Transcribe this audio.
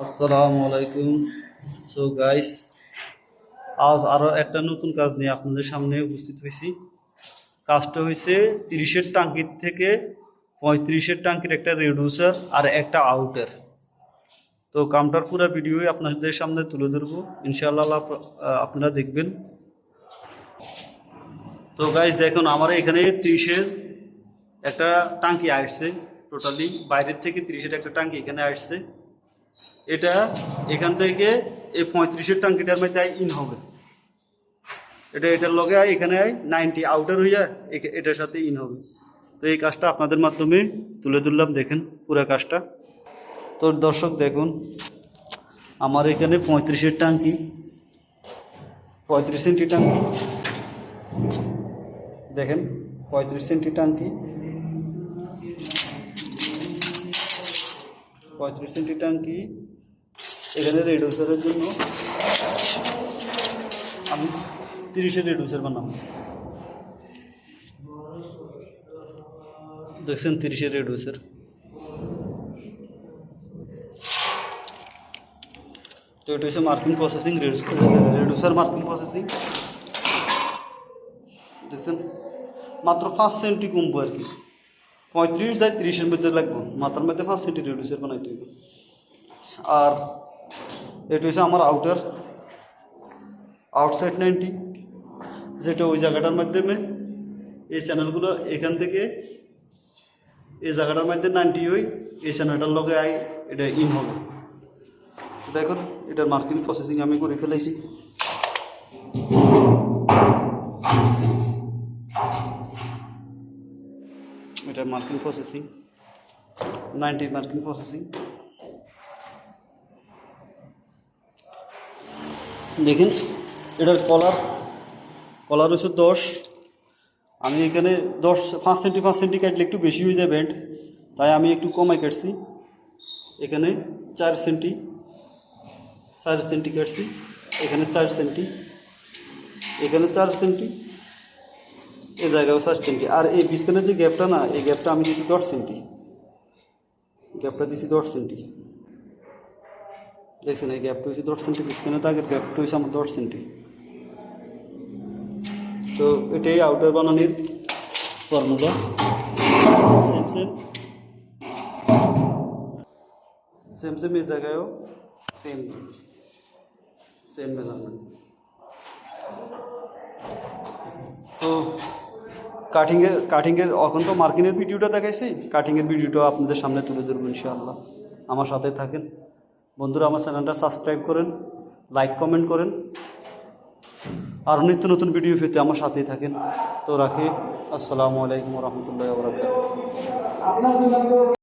আসসালামু আলাইকুম। So guys আজ আরও একটা নতুন কাজ নিয়ে আপনাদের সামনে উপস্থিত হয়েছি। কাজটা হয়েছে তিরিশের টাঙ্কির থেকে পঁয়ত্রিশের টাঙ্কির একটা রেডিউসার আর একটা আউটার তো, কামটার পুরো ভিডিওই আপনাদের সামনে তুলে ধরবো। ইনশাআল্লাহ আপ- আপনারা দেখবেন। তো গাইস দেখুন, আমার এখানে তিরিশের একটা টাঙ্কি আসছে। টোটালি বাইরের থেকে তিরিশের একটা টাঙ্কি এখানে আসছে। এটা এখান থেকে এই পঁয়ত্রিশের টাঙ্কিটার মধ্যে ইন হবে। এটা এটার লগে এখানে নাইনটি আউটার হইয়া এটার সাথে ইন হবে। তো এই কাজটা আপনাদের মাধ্যমে তুলে ধরলাম, দেখেন পুরো কাজটা। তো দর্শক, দেখুন, আমার এখানে পঁয়ত্রিশের টাঙ্কি। পঁয়ত্রিশ সেন্টি টাঙ্কি। দেখেন, পঁয়ত্রিশ সেন্টি টাঙ্কি। পঁয়ত্রিশ সেন্টি টাঙ্কি। এখানে রেডিউসারের জন্য আমি তিরিশের রেডিউসার বানাবো দেখছেন তিরিশের রেডিউসার তো এটা হচ্ছে marking processing reducer marking processing দেখছেন মাত্র পাঁচ সেন্টি কমবো আর কি পঁয়ত্রিশ যায় তিরিশের মধ্যে লাগবো মাথার মধ্যে পাঁচ সেন্টি রেডিউসার বানাইতে হইব আর এটা হচ্ছে আমার আউটার আউটসাইড নাইনটি যেটা ওই জায়গাটার মাধ্যমে এই চ্যানেলগুলো এখান থেকে এই জায়গাটার মধ্যে নাইনটি ওই এই চ্যানেলটার লগে আই, এটা ইন হবে। দেখুন, এটার মার্কিং প্রসেসিং আমি করে ফেলেছি এটা marking processing ninety marking processing দেখেন, এটার কলার কলার হচ্ছে দশ। আমি এখানে দশ, পাঁচ সেন্টি পাঁচ সেন্টি কাটলে একটু বেশি হয়ে যায় ব্যান্ড তাই আমি একটু কমাই কাটছি। এখানে চার সেন্টি চার সেন্টি কাটছি। এখানে চার সেন্টি এখানে চার সেন্টি এই জায়গায় চার সেন্টি আর এই বিস্কানের যে গ্যাপটা না, এই গ্যাপটা আমি দিয়েছি দশ সেন্টি গ্যাপটা দিয়েছি দশ সেন্টি দেখছেন এই গ্যাপটা হয়েছে দশ সেন্টি বিস্কানের আগের গ্যাপটা হয়েছে আমার দশ সেন্টি তো এটাই outer বানানির formula same same same same এই জায়গায়ও সেম সেম মেজারমেন্ট তো কাটিংয়ের কাটিংয়ের এখন তো মার্কিনের ভিডিওটা দেখাইছি। কাটিংয়ের ভিডিওটা আপনাদের সামনে তুলে ধরবো ইনশাআল্লাহ। আমার সাথে থাকেন। বন্ধুরা, আমার চ্যানেলটা সাবস্ক্রাইব করেন লাইক কমেন্ট করেন। আর নিত্য নতুন ভিডিও পেতে আমার সাথেই থাকেন। তো রাখি। আসসালামু আলাইকুম রহমতুল্লাহ